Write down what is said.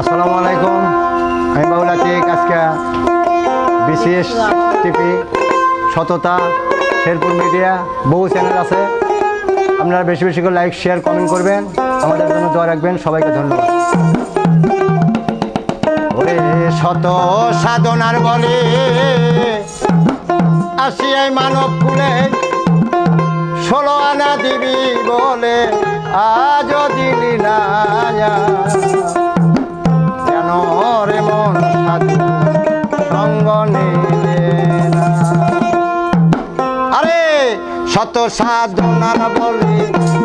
আসসালামু আলাইকুম। আমি বাবুল আতিক আজকে বিশেষ টিভি, সততা, শেরপুর মিডিয়া, বহু চ্যানেল আছে। আপনারা বেশি বেশি করে লাইক শেয়ার কমেন্ট করবেন। আমাদের জন্য দোয়া রাখবেন। সবাইকে ধন্যবাদ। শত সাধনার বলে আসিয়াই মানব কুলে, ষোলো আনা দিবি বলে আজ দিলি না বলি আরে বলে।